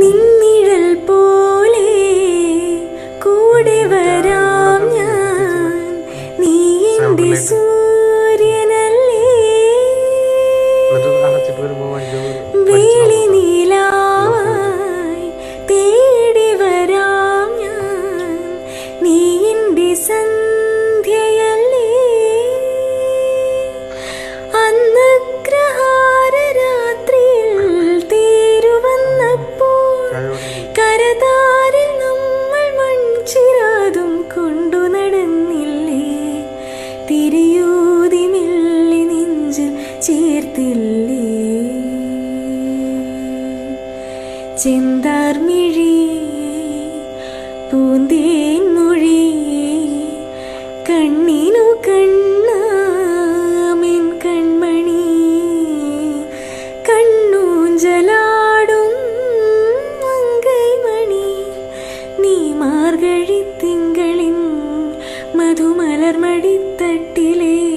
നിന്നിഴൽ പോലെ കൂടെ വരാം ഞാൻ. നീ എന്റെ സൂര്യനല്ലേ? വേളി നീലാവായി തേടി വരാം ഞാൻ. നീ എന്റെ സന്ധ്യയല്ലേ കൊണ്ടു നടന്നില്ലേ? തിരിയൂതി മെല്ലി നെഞ്ചിൽ ചേർത്തില്ലേ? ചെന്താർമിഴി പൂന്തേൻ മൊഴി കണ്ണിനു കണ്ണാമിൻ കൺമണി കണ്ണൂഞ്ചലാടും മങ്കൈമണി നീ മാർഗഴി மதுமலர் மடித்தட்டிலே.